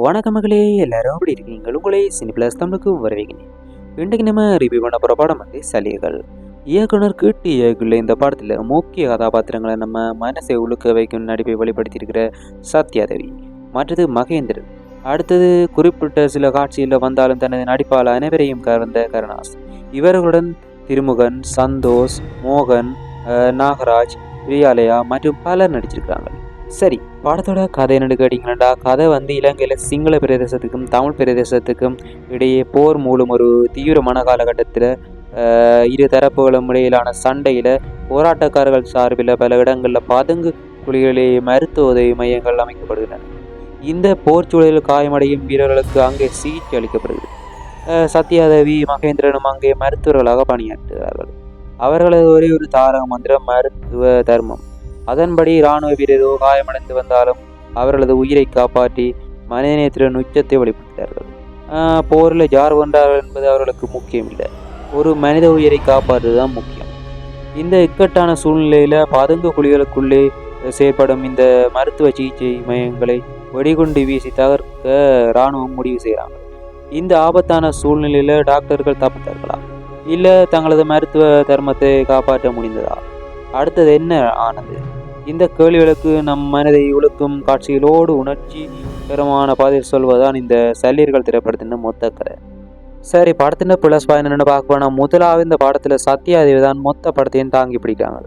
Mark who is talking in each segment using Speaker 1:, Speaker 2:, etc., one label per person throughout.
Speaker 1: வணக்க மகளே எல்லாரும் அப்படி இருக்கீங்க? உங்களே சினி பிளஸ் தமிழுக்கு வரவேங்க இன்றைக்கு நம்ம ரிவ்யூ பண்ண போகிற படம் வந்து சலுகைகள் இயக்குனர் கீட்டு இயக்குள்ள இந்த படத்தில் முக்கிய கதாபாத்திரங்களை நம்ம மனசை உழுக்க வைக்கும் நடிப்பை வெளிப்படுத்தியிருக்கிற சத்யாதேவி மற்றது மகேந்திரன். அடுத்தது குறிப்பிட்ட சில காட்சியில் வந்தாலும் தனது நடிப்பால் அனைவரையும் கவர்ந்த கருணாஸ். இவர்களுடன் திருமுகன் சந்தோஷ் மோகன் நாகராஜ் பிரியாலயா மற்றும் பலர் நடிச்சிருக்கிறாங்க. சரி படத்தோட கதை என்னன்னு கேட்டிங்கன்னா கதை வந்து இலங்கையில் சிங்கள பிரதேசத்துக்கும் தமிழ் பிரதேசத்துக்கும் இடையே போர் மூலம் ஒரு தீவிரமான காலகட்டத்தில் இரு தரப்புகளும் இடையிலான சண்டையில் போராட்டக்காரர்கள் சார்பில் பல இடங்களில் பதுங்கு குழிகளே மருத்துவ உதவி மையங்கள் அமைக்கப்படுகின்றன. இந்த போர் சூழலில் காயமடையும் வீரர்களுக்கு அங்கே சிகிச்சை அளிக்கப்படுகிறது. சத்யாதேவி மகேந்திரனும் அங்கே மருத்துவர்களாக பணியாற்றுகிறார்கள். அவர்களது ஒரே ஒரு தாரக மந்திரம் மருத்துவ தர்மம். அதன்படி இராணுவ வீரரோ காயமடைந்து வந்தாலும் அவர்களது உயிரை காப்பாற்றி மனிதநேயத்தின் உச்சத்தை வெளிப்படுத்தினார்கள் போரில் யார் கொண்டார்கள் என்பது அவர்களுக்கு முக்கியம் இல்லை ஒரு மனித உயிரை காப்பாற்றுவது தான் முக்கியம். இந்த இக்கட்டான சூழ்நிலையில் பதுங்கு குழிகளுக்குள்ளே செயற்படும் இந்த மருத்துவ சிகிச்சை மையங்களை வெடிகுண்டு வீசி தகர்க்க இராணுவம் முடிவு செய்கிறாங்க. இந்த ஆபத்தான சூழ்நிலையில் டாக்டர்கள் தப்பித்தார்களா? இல்லை தங்களது மருத்துவ தர்மத்தை காப்பாற்ற முடிந்ததா? அடுத்தது என்ன ஆனது? இந்த கேள்விகளுக்கு நம் மனதை உழுக்கும் காட்சிகளோடு உணர்ச்சி பெருமான பாதையில் சொல்வதுதான் இந்த சல்லீர்கள் திரைப்படத்தின் மொத்த கதை. சரி படத்தின் பிளஸ் பாயிண்ட் என்னென்னு பார்க்க போனால் முதலாவது இந்த படத்தில் சத்யாதேவி தான் மொத்த படத்தையும் தாங்கி பிடிக்காங்க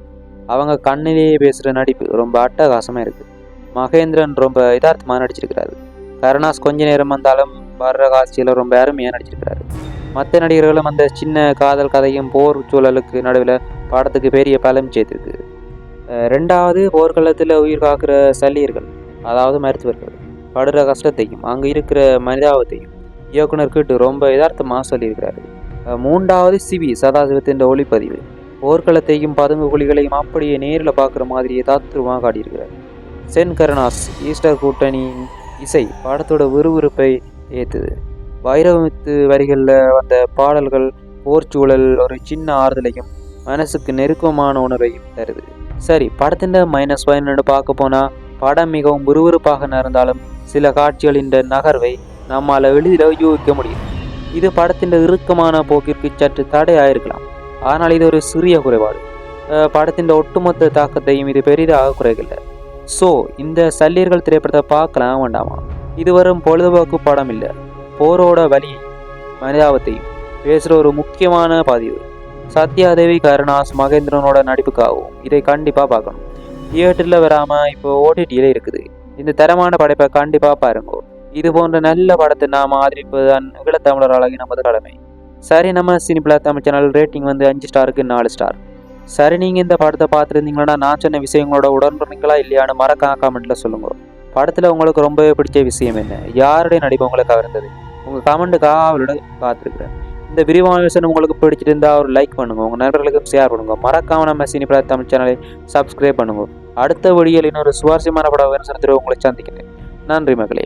Speaker 1: அவங்க கண்ணிலேயே பேசுகிற நடிப்பு ரொம்ப அட்டகாசமாக இருக்குது மகேந்திரன் ரொம்ப யதார்த்தமாக நடிச்சிருக்கிறாரு. கருணாஸ் கொஞ்ச நேரம் வந்தாலும் வர்ற காட்சியில் ரொம்ப அருமையாக நடிச்சிருக்கிறாரு. மற்ற நடிகர்களும் அந்த சின்ன காதல் கதையும் போர் சூழலுக்கு நடுவில் படத்துக்கு பெரிய பலம் சேர்த்துருக்கு ரெண்டாவது போர்க்களத்தில் உயிர் காக்கிற சல்லியர்கள் அதாவது மருத்துவர்கள் படுற கஷ்டத்தையும் அங்கே இருக்கிற மனிதாபத்தையும் இயக்குனர் கிட்டு ரொம்ப யதார்த்தமாக சொல்லியிருக்கிறாரு. மூன்றாவது சிவி சதாசிவத்தின் ஒளிப்பதிவு போர்க்களத்தையும் பதுங்கு குழிகளையும் அப்படியே நேரில் பார்க்குற மாதிரியே தாத்துருமாக காட்டியிருக்கிறார். சென் கருணாஸ் ஈஸ்டர் கூட்டணியின் இசை படத்தோட விறுவிறுப்பை ஏற்றுது வைரவமித்து வரிகளில் வந்த பாடல்கள் போர்ச்சூழல் ஒரு சின்ன ஆறுதலையும் மனசுக்கு நெருக்கமான உணர்வையும் தருது. சரி படத்தின் மைனஸ் பாயிண்ட் பார்க்க போனால் படம் மிகவும் விறுவிறுப்பாக நடந்தாலும் சில காட்சிகளின் நகர்வை நம்மால் எளிதில் யூகிக்க முடியும். இது படத்தின் இறுக்கமான போக்கிற்கு சற்று தடையாயிருக்கலாம். ஆனால் இது ஒரு சிறிய குறைபாடு. படத்தின் ஒட்டுமொத்த தாக்கத்தையும் இது பெரிதாக குறைக்கல. ஸோ இந்த சல்லியர்கள் திரைப்படத்தை பார்க்கலாம் வேண்டாமா? இது வரும் பொழுதுபோக்கு படம் இல்லை போரோட வலி மனிதாபத்தையும். பேசுகிற ஒரு முக்கியமான பதிவு. சத்யாதேவி கருணாஸ் மகேந்திரனோட நடிப்புக்காகவும் இதை கண்டிப்பாக பார்க்கணும். தியேட்டரில் வராமல் இப்போ ஓடிடியில் இருக்குது. இந்த தரமான படைப்பை கண்டிப்பாக பாருங்க. இது போன்ற நல்ல படத்தை நாம் ஆதரிப்பது தான் ஈழத்தமிழர் அழகி நமது கடமை. சரி நம்ம சினிபிளா தமிழ் சேனல் ரேட்டிங் வந்து அஞ்சு ஸ்டாருக்கு நாலு ஸ்டார். சரி நீங்கள் இந்த படத்தை பார்த்துருந்தீங்கன்னா நான் சொன்ன விஷயங்களோட உடன்படுறீங்களா இல்லையான்னு மறக்காம கமெண்ட்டில் சொல்லுங்க. படத்தில் உங்களுக்கு ரொம்பவே பிடிச்ச விஷயம் என்ன? யாருடைய நடிப்பு உங்களை கவர்ந்தது? உங்கள் கமெண்ட்டுக்காக அவளோட காத்திருக்கிறேன். இந்த விரிவான விஷயம் உங்களுக்கு பிடிச்சிருந்தா ஒரு லைக் பண்ணுங்கள் உங்கள் நண்பர்களுக்கும் ஷேர் பண்ணுங்கள் மறக்காம நம்ம சினிபிளா தமிழ் சேனலை சப்ஸ்கிரைப் பண்ணுங்கள் அடுத்த வழியில் இன்னொரு சுவாரஸ்யமான பட விமர்சனத்தில் உங்களை சந்திக்கிறேன். நன்றி மகளே.